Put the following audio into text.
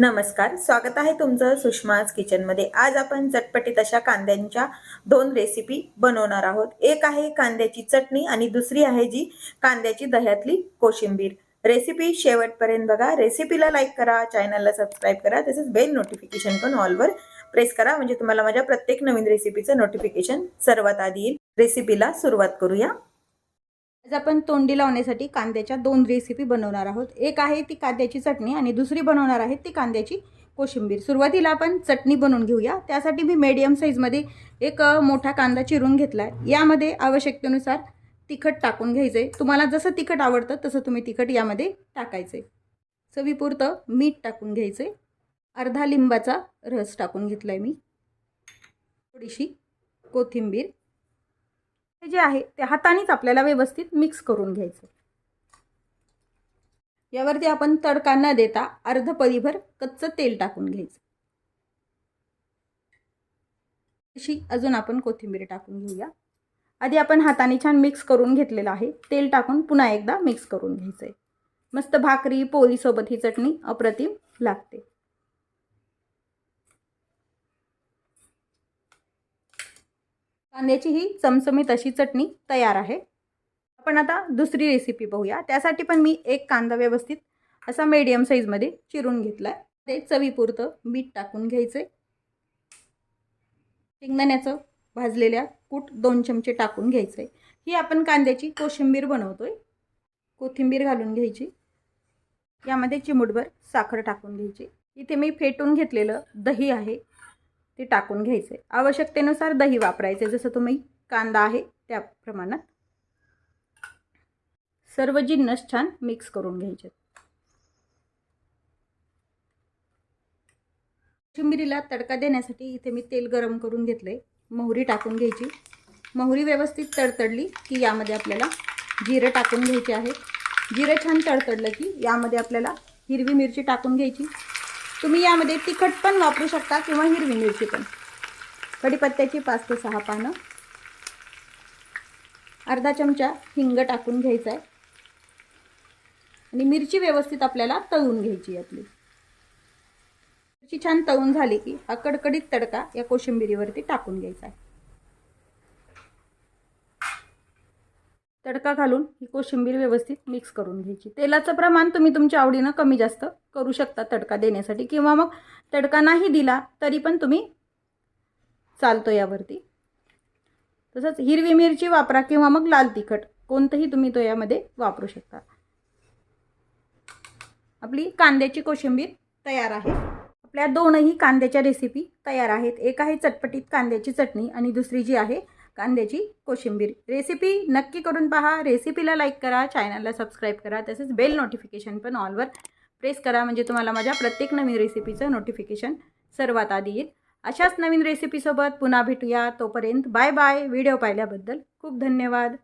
नमस्कार स्वागत आहे तुमचं सुषमाज किचनमध्ये. आज आपण चटपटीत अशा कांद्यांच्या दोन रेसिपी बनवणार आहोत. एक आहे कांद्याची चटणी आणि दुसरी आहे जी कांद्याची दह्यातली कोशिंबीर. रेसिपी शेवटपर्यंत बघा. रेसिपीला लाईक करा चॅनलला सबस्क्राईब करा. तसेच बेल नोटिफिकेशन पण ऑलवर प्रेस करा. म्हणजे तुम्हाला माझ्या प्रत्येक नवीन रेसिपीचं नोटिफिकेशन सर्वात आधी येईल. रेसिपीला सुरुवात करूया. आज आपण तोंडी लावण्यासाठी कांद्याच्या दोन रेसिपी बनवणार आहोत. एक आहे ती कांद्याची चटणी आणि दुसरी बनवणार आहे ती कांद्याची कोशिंबीर. सुरुवातीला आपण चटणी बनवून घेऊया. त्यासाठी मी मीडियम साईजमध्ये एक मोठा कांदा चिरून घेतला आहे यामध्ये आवश्यकतेनुसार तिखट टाकून घ्यायचं आहे तुम्हाला जसं तिखट आवडतं तसं तुम्ही तिखट यामध्ये टाकायचं आहे चवीपुरतं मीठ टाकून घ्यायचं आहे अर्धा लिंबाचा रस टाकून घेतला आहे मी. थोडीशी कोथिंबीर. हे जे आहे ते हातानेच आपल्याला व्यवस्थित मिक्स करून घ्यायचं. यावरती आपण तडका न देता अर्ध पळीभर कच्चं तेल टाकून घ्यायचं. अशी अजून आपण कोथिंबीर टाकून घेऊया. आधी आपण हाताने छान मिक्स करून घेतलेलं आहे. तेल टाकून पुन्हा एकदा मिक्स करून घ्यायचं आहे मस्त भाकरी पोळीसोबत ही चटणी अप्रतिम लागते. कांद्याची ही चमचमीत अशी चटणी तयार आहे. आपण आता दुसरी रेसिपी पाहूया त्यासाठी पण मी एक कांदा व्यवस्थित असा मीडियम साईजमध्ये चिरून घेतला आहे ते चवीपुरतं मीठ टाकून घ्यायचं आहे शेंगदाण्याचं भाजलेल्या कूट दोन चमचे टाकून घ्यायचं आहे ही आपण कांद्याची कोशिंबीर बनवतो आहे कोथिंबीर घालून घ्यायची. यामध्ये चिमूटभर साखर टाकून घ्यायची. इथे मी फेटून घेतलेलं दही आहे. ते टाकून घ्यायचे. आवश्यकतेनुसार दही वापरायचे. जसं तुम्ही कांदा आहे त्या प्रमाणात. सर्व जिन्नस छान मिक्स करून घ्यायचे. कोशिंबिरीला तडका देण्यासाठी इथे मी तेल गरम करून घेतले मोहरी टाकून घ्यायची. मोहरी व्यवस्थित तडतडली की यामध्ये आपल्याला जिरं टाकून घ्यायचे आहे जिरं छान तडतडलं की यामध्ये आपल्याला हिरवी मिरची टाकून घ्यायची. तुम्ही यामध्ये तिखट पण वापरू शकता किंवा हिरवी मिरची पण. कढीपत्त्याची पाच ते सहा पानं. अर्धा चमचा हिंग टाकून घ्यायचा आहे आणि मिरची व्यवस्थित आपल्याला तळून घ्यायची आपली. मिरची छान तळून झाली की हा कडकडीत तडका या कोशिंबिरीवरती टाकून घ्यायचा आहे. तडका घालून ही कोशिंबीर व्यवस्थित मिक्स करून घ्यायची. तेलाचं प्रमाण तुम्ही तुमच्या आवडीनं कमी जास्त करू शकता तडका देण्यासाठी किंवा मग तडका नाही दिला तरी पण तुम्ही चालतो यावरती. तसंच हिरवी मिरची वापरा किंवा मग लाल तिखट कोणतंही तुम्ही तो यामध्ये वापरू शकता. आपली कांद्याची कोशिंबीर तयार आहे. आपल्या दोनही कांद्याच्या रेसिपी तयार आहेत. एक आहे चटपटीत कांद्याची चटणी आणि दुसरी जी आहे कांद्याची कोशिंबीर. रेसिपी नक्की करून पहा. रेसिपीला लाईक करा चॅनलला सबस्क्राईब करा. तसेच बेल नोटिफिकेशन पण ऑलवर प्रेस करा म्हणजे तुम्हाला माझ्या प्रत्येक नवीन रेसिपीचं नोटिफिकेशन सर्वात आधी येईल. अशाच नवीन रेसिपीसोबत पुन्हा भेटूया. तोपर्यंत बाय बाय व्हिडिओ पाहिल्याबद्दल खूप धन्यवाद.